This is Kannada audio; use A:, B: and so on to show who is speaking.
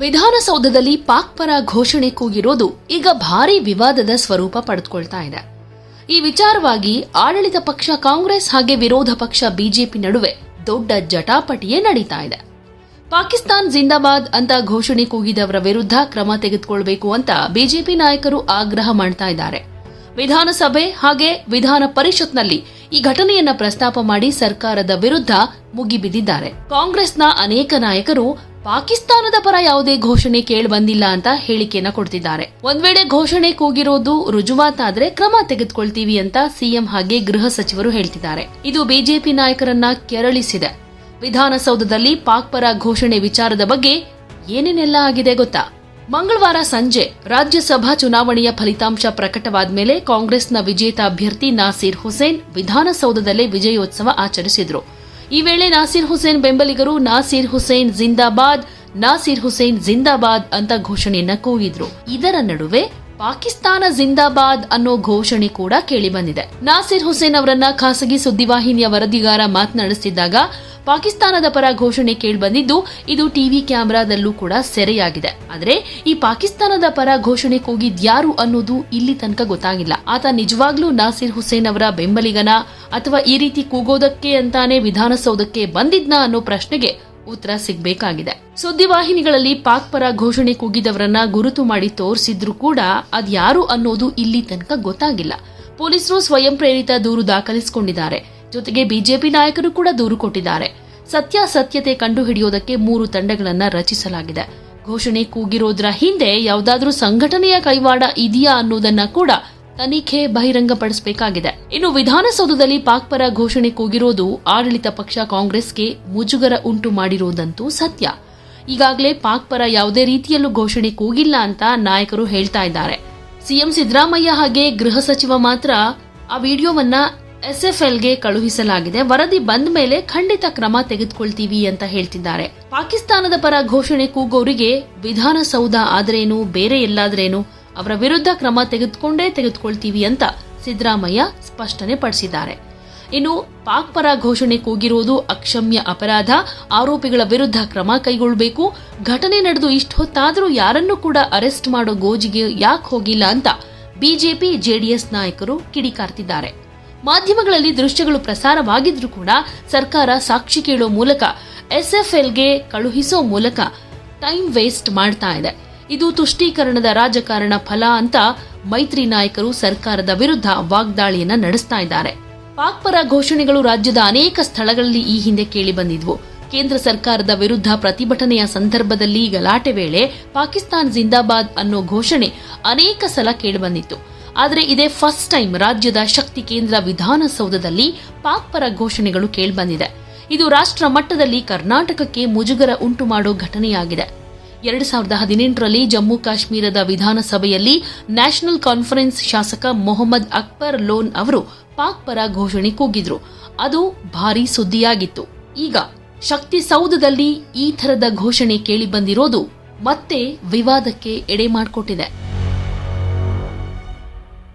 A: ವಿಧಾನಸೌಧದಲ್ಲಿ ಪಾಕ್ ಪರ ಘೋಷಣೆ ಕೂಗಿರೋದು ಈಗ ಭಾರಿ ವಿವಾದದ ಸ್ವರೂಪ ಪಡೆದುಕೊಳ್ತಾ ಇದೆ. ಈ ವಿಚಾರವಾಗಿ ಆಡಳಿತ ಪಕ್ಷ ಕಾಂಗ್ರೆಸ್ ಹಾಗೆ ವಿರೋಧ ಪಕ್ಷ ಬಿಜೆಪಿ ನಡುವೆ ದೊಡ್ಡ ಜಟಾಪಟಿಯೇ ನಡೀತಾ ಇದೆ. ಪಾಕಿಸ್ತಾನ್ ಜಿಂದಾಬಾದ್ ಅಂತ ಘೋಷಣೆ ಕೂಗಿದವರ ವಿರುದ್ಧ ಕ್ರಮ ತೆಗೆದುಕೊಳ್ಬೇಕು ಅಂತ ಬಿಜೆಪಿ ನಾಯಕರು ಆಗ್ರಹ ಮಾಡ್ತಾ ಇದ್ದಾರೆ. ವಿಧಾನಸಭೆ ಹಾಗೆ ವಿಧಾನ ಪರಿಷತ್ನಲ್ಲಿ ಈ ಘಟನೆಯನ್ನ ಪ್ರಸ್ತಾಪ ಮಾಡಿ ಸರ್ಕಾರದ ವಿರುದ್ಧ ಮುಗಿಬಿದ್ದಿದ್ದಾರೆ. ಕಾಂಗ್ರೆಸ್ನ ಅನೇಕ ನಾಯಕರು ಪಾಕಿಸ್ತಾನದ ಪರ ಯಾವುದೇ ಘೋಷಣೆ ಕೇಳಿಬಂದಿಲ್ಲ ಅಂತ ಹೇಳಿಕೆಯನ್ನ ಕೊಡ್ತಿದ್ದಾರೆ. ಒಂದ್ ವೇಳೆ ಘೋಷಣೆ ಕೂಗಿರೋದು ರುಜುವಾತಾದ್ರೆ ಕ್ರಮ ತೆಗೆದುಕೊಳ್ತೀವಿ ಅಂತ ಸಿಎಂ ಹಾಗೆ ಗೃಹ ಸಚಿವರು ಹೇಳ್ತಿದ್ದಾರೆ. ಇದು ಬಿಜೆಪಿ ನಾಯಕರನ್ನ ಕೆರಳಿಸಿದೆ. ವಿಧಾನಸೌಧದಲ್ಲಿ ಪಾಕ್ ಪರ ಘೋಷಣೆ ವಿಚಾರದ ಬಗ್ಗೆ ಏನೇನೆಲ್ಲ ಆಗಿದೆ ಗೊತ್ತಾ? ಮಂಗಳವಾರ ಸಂಜೆ ರಾಜ್ಯಸಭಾ ಚುನಾವಣೆಯ ಫಲಿತಾಂಶ ಪ್ರಕಟವಾದ ಮೇಲೆ ಕಾಂಗ್ರೆಸ್ನ ವಿಜೇತ ಅಭ್ಯರ್ಥಿ ನಾಸೀರ್ ಹುಸೇನ್ ವಿಧಾನಸೌಧದಲ್ಲೇ ವಿಜಯೋತ್ಸವ ಆಚರಿಸಿದರು. ಈ ವೇಳೆ ನಾಸೀರ್ ಹುಸೇನ್ ಬೆಂಬಲಿಗರು ನಾಸೀರ್ ಹುಸೇನ್ ಜಿಂದಾಬಾದ್, ನಾಸೀರ್ ಹುಸೇನ್ ಜಿಂದಾಬಾದ್ ಅಂತ ಘೋಷಣೆಯನ್ನ ಕೂಗಿದ್ರು. ಇದರ ನಡುವೆ ಪಾಕಿಸ್ತಾನ ಜಿಂದಾಬಾದ್ ಅನ್ನೋ ಘೋಷಣೆ ಕೂಡ ಕೇಳಿಬಂದಿದೆ ನಾಸೀರ್ ಹುಸೇನ್ ಅವರನ್ನ ಖಾಸಗಿ ಸುದ್ದಿವಾಹಿನಿಯ ವರದಿಗಾರ ಮಾತನಾಡಿಸುತ್ತಿದ್ದಾಗ ಪಾಕಿಸ್ತಾನದ ಪರ ಘೋಷಣೆ ಕೇಳಿಬಂದಿದ್ದು, ಇದು ಟಿವಿ ಕ್ಯಾಮೆರಾದಲ್ಲೂ ಕೂಡ ಸೆರೆಯಾಗಿದೆ. ಆದರೆ, ಈ ಪಾಕಿಸ್ತಾನದ ಪರ ಘೋಷಣೆ ಕೂಗಿದ್ಯಾರು ಅನ್ನೋದು ಇಲ್ಲಿ ತನಕ ಗೊತ್ತಾಗಿಲ್ಲ. ಆತ ನಿಜವಾಗ್ಲೂ ನಾಸಿರ್ ಹುಸೇನ್ ಅವರ ಬೆಂಬಲಿಗನ ಅಥವಾ ಈ ರೀತಿ ಕೂಗೋದಕ್ಕೆ ಅಂತಾನೆ ವಿಧಾನಸೌಧಕ್ಕೆ ಬಂದಿದ್ನ ಅನ್ನೋ ಪ್ರಶ್ನೆಗೆ ಉತ್ತರ ಸಿಗಬೇಕಾಗಿದೆ. ಸುದ್ದಿವಾಹಿನಿಗಳಲ್ಲಿ ಪಾಕ್ ಪರ ಘೋಷಣೆ ಕೂಗಿದವರನ್ನ ಗುರುತು ಮಾಡಿ ತೋರಿಸಿದ್ರು ಕೂಡ ಅದ್ಯಾರು ಅನ್ನೋದು ಇಲ್ಲಿ ತನಕ ಗೊತ್ತಾಗಿಲ್ಲ. ಪೊಲೀಸರು ಸ್ವಯಂ ಪ್ರೇರಿತ ದೂರು ದಾಖಲಿಸಿಕೊಂಡಿದ್ದಾರೆ. ಜೊತೆಗೆ ಬಿಜೆಪಿ ನಾಯಕರು ಕೂಡ ದೂರು ಕೊಟ್ಟಿದ್ದಾರೆ. ಸತ್ಯಾಸತ್ಯತೆ ಕಂಡುಹಿಡಿಯೋದಕ್ಕೆ ಮೂರು ತಂಡಗಳನ್ನ ರಚಿಸಲಾಗಿದೆ. ಘೋಷಣೆ ಕೂಗಿರೋದ್ರ ಹಿಂದೆ ಯಾವುದಾದ್ರೂ ಸಂಘಟನೆಯ ಕೈವಾಡ ಇದೆಯಾ ಅನ್ನೋದನ್ನ ಕೂಡ ತನಿಖೆ ಬಹಿರಂಗಪಡಿಸಬೇಕಾಗಿದೆ. ಇನ್ನು ವಿಧಾನಸೌಧದಲ್ಲಿ ಪಾಕ್ ಪರ ಘೋಷಣೆ ಕೂಗಿರೋದು ಆಡಳಿತ ಪಕ್ಷ ಕಾಂಗ್ರೆಸ್ಗೆ ಮುಜುಗರ ಉಂಟು ಮಾಡಿರೋದಂತೂ ಸತ್ಯ. ಈಗಾಗಲೇ ಪಾಕ್ ಪರ ಯಾವುದೇ ರೀತಿಯಲ್ಲೂ ಘೋಷಣೆ ಕೂಗಿಲ್ಲ ಅಂತ ನಾಯಕರು ಹೇಳ್ತಾ ಇದ್ದಾರೆ. ಸಿಎಂ ಸಿದ್ದರಾಮಯ್ಯ ಹಾಗೆ ಗೃಹ ಸಚಿವ ಮಾತ್ರ ಆ ವಿಡಿಯೋವನ್ನ ಎಸ್ಎಫ್ಎಲ್ಗೆ ಕಳುಹಿಸಲಾಗಿದೆ. ವರದಿ ಬಂದ ಮೇಲೆ ಖಂಡಿತ ಕ್ರಮ ತೆಗೆದುಕೊಳ್ತೀವಿ ಅಂತ ಹೇಳ್ತಿದ್ದಾರೆ. ಪಾಕಿಸ್ತಾನದ ಪರ ಘೋಷಣೆ ಕೂಗೋರಿಗೆ ವಿಧಾನಸೌಧ ಆದ್ರೇನು, ಬೇರೆ ಎಲ್ಲಾದ್ರೇನು ಅವರ ವಿರುದ್ಧ ಕ್ರಮ ತೆಗೆದುಕೊಂಡೇ ತೆಗೆದುಕೊಳ್ತೀವಿ ಅಂತ ಸಿದ್ದರಾಮಯ್ಯ ಸ್ಪಷ್ಟನೆ ಪಡಿಸಿದ್ದಾರೆ. ಇನ್ನು ಪಾಕ್ ಪರ ಘೋಷಣೆ ಕೂಗಿರುವುದು ಅಕ್ಷಮ್ಯ ಅಪರಾಧ. ಆರೋಪಿಗಳ ವಿರುದ್ಧ ಕ್ರಮ ಕೈಗೊಳ್ಳಬೇಕು ಘಟನೆ ನಡೆದು ಇಷ್ಟು ಹೊತ್ತಾದರೂ ಯಾರನ್ನು ಕೂಡ ಅರೆಸ್ಟ್ ಮಾಡೋ ಗೋಜಿಗೆ ಯಾಕೆ ಹೋಗಿಲ್ಲ ಅಂತ ಬಿಜೆಪಿ, ಜೆಡಿಎಸ್ ನಾಯಕರು ಕಿಡಿಕಾರ್ತಿದ್ದಾರೆ. ಮಾಧ್ಯಮಗಳಲ್ಲಿ ದೃಶ್ಯಗಳು ಪ್ರಸಾರವಾಗಿದ್ರೂ ಕೂಡ ಸರ್ಕಾರ ಸಾಕ್ಷಿ ಕೇಳೋ ಮೂಲಕ, ಎಸ್ಎಫ್ಎಲ್ಗೆ ಕಳುಹಿಸೋ ಮೂಲಕ ಟೈಮ್ ವೇಸ್ಟ್ ಮಾಡ್ತಾ ಇದೆ. ಇದು ತುಷ್ಟೀಕರಣದ ರಾಜಕಾರಣ ಫಲ ಅಂತ ಮೈತ್ರಿ ನಾಯಕರು ಸರ್ಕಾರದ ವಿರುದ್ಧ ವಾಗ್ದಾಳಿಯನ್ನ ನಡೆಸ್ತಾ ಇದ್ದಾರೆ. ಪಾಕ್ ಪರ ಘೋಷಣೆಗಳು ರಾಜ್ಯದ ಅನೇಕ ಸ್ಥಳಗಳಲ್ಲಿ ಈ ಹಿಂದೆ ಕೇಳಿಬಂದಿದ್ವು ಕೇಂದ್ರ ಸರ್ಕಾರದ ವಿರುದ್ಧ ಪ್ರತಿಭಟನೆಯ ಸಂದರ್ಭದಲ್ಲಿ ಗಲಾಟೆ ವೇಳೆ ಪಾಕಿಸ್ತಾನ್ ಜಿಂದಾಬಾದ್ ಅನ್ನೋ ಘೋಷಣೆ ಅನೇಕ ಸಲ ಕೇಳಿಬಂದಿತ್ತು ಆದರೆ ಇದೇ ಫಸ್ಟ್ ಟೈಮ್ ರಾಜ್ಯದ ಶಕ್ತಿ ಕೇಂದ್ರ ವಿಧಾನಸೌಧದಲ್ಲಿ ಪಾಕ್ ಪರ ಘೋಷಣೆಗಳು ಕೇಳಿಬಂದಿದೆ. ಇದು ರಾಷ್ಟ್ರ ಮಟ್ಟದಲ್ಲಿ ಕರ್ನಾಟಕಕ್ಕೆ ಮುಜುಗರ ಉಂಟು ಮಾಡೋ ಘಟನೆಯಾಗಿದೆ. ಎರಡು ಸಾವಿರದ ಹದಿನೆಂಟರಲ್ಲಿ ಜಮ್ಮು ಕಾಶ್ಮೀರದ ವಿಧಾನಸಭೆಯಲ್ಲಿ ನ್ಯಾಷನಲ್ ಕಾನ್ಫರೆನ್ಸ್ ಶಾಸಕ ಮೊಹಮ್ಮದ್ ಅಕ್ಬರ್ ಲೋನ್ ಅವರು ಪಾಕ್ ಪರ ಘೋಷಣೆ ಕೂಗಿದ್ರು. ಅದು ಭಾರಿ ಸುದ್ದಿಯಾಗಿತ್ತು. ಈಗ ಶಕ್ತಿ ಸೌಧದಲ್ಲಿ ಈ ಥರದ ಘೋಷಣೆ ಕೇಳಿಬಂದಿರೋದು ಮತ್ತೆ ವಿವಾದಕ್ಕೆ ಎಡೆ ಮಾಡಿಕೊಟ್ಟಿದೆ.